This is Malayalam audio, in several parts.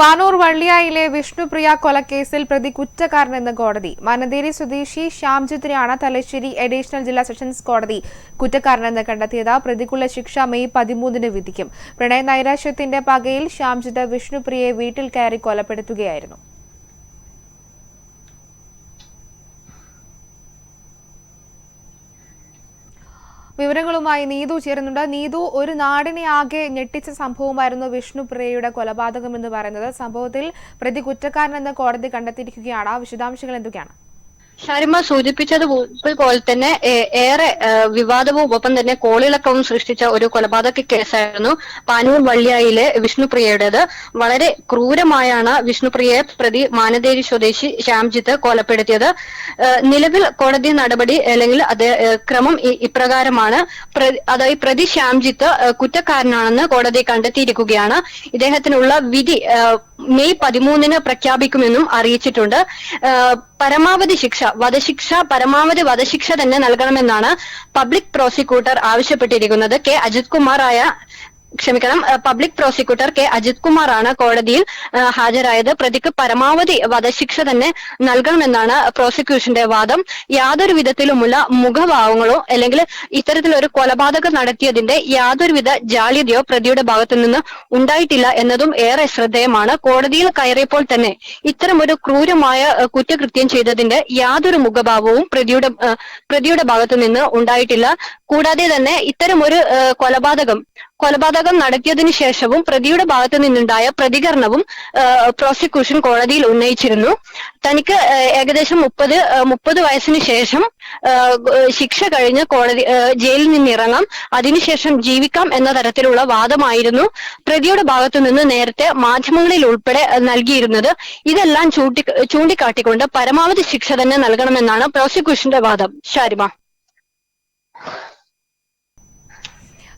പാനൂർ വള്ളിയായിലെ വിഷ്ണുപ്രിയ കൊലക്കേസിൽ പ്രതി കുറ്റക്കാരനെന്ന് കോടതി. മനന്തേരി സ്വദേശി ശ്യാംജിത്തിനെയാണ് തലശ്ശേരി അഡീഷണൽ ജില്ലാ സെഷൻസ് കോടതി കുറ്റക്കാരനെന്ന് കണ്ടെത്തിയത്. പ്രതിക്കുള്ള ശിക്ഷ മെയ് പതിമൂന്നിന് വിധിക്കും. പ്രണയ നൈരാശ്യത്തിന്റെ പകയിൽ ശ്യാംജിത്ത് വിഷ്ണുപ്രിയയെ വീട്ടിൽ കയറി കൊലപ്പെടുത്തുകയായിരുന്നു. വിവരങ്ങളുമായി നീതു ചേരുന്നുണ്ട്. നീതു ഒരു നാടിനെ ആകെ ഞെട്ടിച്ച സംഭവമായിരുന്നു വിഷ്ണു പ്രിയയുടെ കൊലപാതകം എന്ന് പറയുന്നത്. സംഭവത്തിൽ പ്രതി കുറ്റക്കാരനെന്ന് കോടതി കണ്ടെത്തിയിരിക്കുകയാണ്. വിശദാംശങ്ങൾ എന്തൊക്കെയാണ്? ഷാരിമ സൂചിപ്പിച്ചതുപോലെ തന്നെ ഏറെ വിവാദവും ഒപ്പം തന്നെ കോളിളക്കവും സൃഷ്ടിച്ച ഒരു കൊലപാതക കേസായിരുന്നു പാനൂർ വള്ളിയായിലെ വിഷ്ണുപ്രിയയുടേത്. വളരെ ക്രൂരമായാണ് വിഷ്ണുപ്രിയയെ പ്രതി മാനദേരി സ്വദേശി ശ്യാംജിത്ത് കൊലപ്പെടുത്തിയത്. നിലവിൽ കോടതി നടപടി അല്ലെങ്കിൽ അത് ക്രമം ഇപ്രകാരമാണ്. അതായത് പ്രതി ശ്യാംജിത്ത് കുറ്റക്കാരനാണെന്ന് കോടതി കണ്ടെത്തിയിരിക്കുകയാണ്. ഇദ്ദേഹത്തിനുള്ള വിധി മെയ് പതിമൂന്നിന് പ്രഖ്യാപിക്കുമെന്നും അറിയിച്ചിട്ടുണ്ട്. പരമാവധി ശിക്ഷ വധശിക്ഷ പരമാവധി വധശിക്ഷ തന്നെ നൽകണമെന്നാണ് പബ്ലിക് പ്രോസിക്യൂട്ടർ ആവശ്യപ്പെട്ടിരിക്കുന്നത്. കെ. അജിത് കുമാറായ ക്ഷമിക്കണം പബ്ലിക് പ്രോസിക്യൂട്ടർ കെ. അജിത് കുമാറാണ് കോടതിയിൽ ഹാജരായത്. പ്രതിക്ക് പരമാവധി വധശിക്ഷ തന്നെ നൽകണമെന്നാണ് പ്രോസിക്യൂഷന്റെ വാദം. യാതൊരു വിധത്തിലുമുള്ള മുഖഭാവങ്ങളോ അല്ലെങ്കിൽ ഇത്തരത്തിലൊരു കൊലപാതകം നടത്തിയതിന്റെ യാതൊരുവിധ ജാള്യതയോ പ്രതിയുടെ ഭാഗത്തു നിന്ന് ഉണ്ടായിട്ടില്ല എന്നതും ഏറെ ശ്രദ്ധേയമാണ്. കോടതിയിൽ കയറിയപ്പോൾ തന്നെ ഇത്തരമൊരു ക്രൂരമായ കുറ്റകൃത്യം ചെയ്തതിന്റെ യാതൊരു മുഖഭാവവും പ്രതിയുടെ പ്രതിയുടെ ഭാഗത്തു നിന്ന് ഉണ്ടായിട്ടില്ല. കൂടാതെ തന്നെ ഇത്തരമൊരു കൊലപാതകം കൊലപാതകം നടത്തിയതിനു ശേഷവും പ്രതിയുടെ ഭാഗത്തു നിന്നുണ്ടായ പ്രതികരണവും പ്രോസിക്യൂഷൻ കോടതിയിൽ ഉന്നയിച്ചിരുന്നു. തനിക്ക് ഏകദേശം മുപ്പത് മുപ്പത് വയസ്സിന് ശേഷം ശിക്ഷ കഴിഞ്ഞ് കോടതി ജയിലിൽ നിന്നിറങ്ങാം. അതിനുശേഷം ജീവിക്കാം എന്ന തരത്തിലുള്ള വാദമായിരുന്നു പ്രതിയുടെ ഭാഗത്തു നിന്ന് നേരത്തെ മാധ്യമങ്ങളിൽ ഉൾപ്പെടെ നൽകിയിരുന്നത്. ഇതെല്ലാം ചൂണ്ടി ചൂണ്ടിക്കാട്ടിക്കൊണ്ട് പരമാവധി ശിക്ഷ തന്നെ നൽകണമെന്നാണ് പ്രോസിക്യൂഷന്റെ വാദം. ഷാരിമ.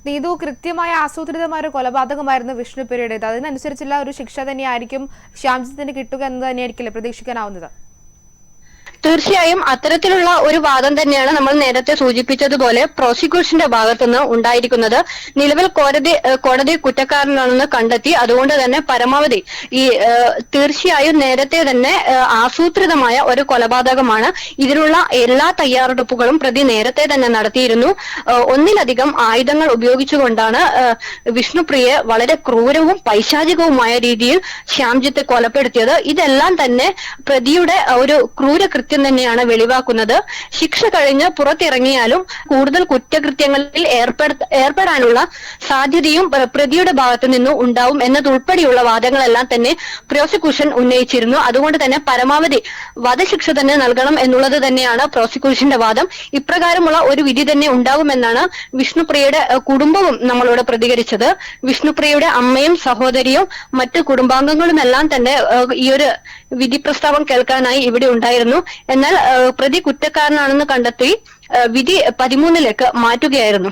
നീതു കൃത്യമായ ആസൂത്രിതമായ ഒരു കൊലപാതകമായിരുന്നു വിഷ്ണുപ്രിയയുടേത് അതിനനുസരിച്ചുള്ള ഒരു ശിക്ഷ തന്നെയായിരിക്കും ശ്യാംജിത്തിന് കിട്ടുക എന്ന് തന്നെയായിരിക്കില്ലേ പ്രതീക്ഷിക്കാനാവുന്നത്? തീർച്ചയായും അത്തരത്തിലുള്ള ഒരു വാദം തന്നെയാണ് നമ്മൾ നേരത്തെ സൂചിപ്പിച്ചതുപോലെ പ്രോസിക്യൂഷന്റെ ഭാഗത്തുനിന്ന് ഉണ്ടായിരിക്കുന്നത്. നിലവിൽ കോടതി കോടതി കുറ്റക്കാരനാണെന്ന് കണ്ടെത്തി. അതുകൊണ്ട് തന്നെ പരമാവധി ഈ തീർച്ചയായും നേരത്തെ തന്നെ ആസൂത്രിതമായ ഒരു കൊലപാതകമാണ് ഇതിനുള്ള എല്ലാ തയ്യാറെടുപ്പുകളും പ്രതി നേരത്തെ തന്നെ നടത്തിയിരുന്നു. ഒന്നിലധികം ആയുധങ്ങൾ ഉപയോഗിച്ചുകൊണ്ടാണ് വിഷ്ണുപ്രിയെ വളരെ ക്രൂരവും പൈശാചികവുമായ രീതിയിൽ ശ്യാംജിത്ത് കൊലപ്പെടുത്തിയത്. ഇതെല്ലാം തന്നെ പ്രതിയുടെ ഒരു ക്രൂരകൃത്യം തന്നെയാണ് വെളിവാക്കുന്നത്. ശിക്ഷ കഴിഞ്ഞ് പുറത്തിറങ്ങിയാലും കൂടുതൽ കുറ്റകൃത്യങ്ങളിൽ ഏർപ്പെടു ഏർപ്പെടാനുള്ള സാധ്യതയും പ്രതിയുടെ ഭാഗത്തു നിന്നും ഉണ്ടാവും എന്നതുൾപ്പെടെയുള്ള വാദങ്ങളെല്ലാം തന്നെ പ്രോസിക്യൂഷൻ ഉന്നയിച്ചിരുന്നു. അതുകൊണ്ട് തന്നെ പരമാവധി വധശിക്ഷ തന്നെ നൽകണം എന്നുള്ളത് തന്നെയാണ് പ്രോസിക്യൂഷന്റെ വാദം. ഇപ്രകാരമുള്ള ഒരു വിധി തന്നെ ഉണ്ടാകുമെന്നാണ് വിഷ്ണുപ്രിയയുടെ കുടുംബവും നമ്മളോട് പ്രതികരിച്ചത്. വിഷ്ണുപ്രിയയുടെ അമ്മയും സഹോദരിയും മറ്റു കുടുംബാംഗങ്ങളുമെല്ലാം തന്നെ ഈ ഒരു വിധി പ്രസ്താവം കേൾക്കാനായി ഇവിടെ ഉണ്ടായിരുന്നു. എന്നാൽ പ്രതി കുറ്റക്കാരനാണെന്ന് കണ്ടെത്തി വിധി പതിമൂന്നിലേക്ക് മാറ്റുകയായിരുന്നു.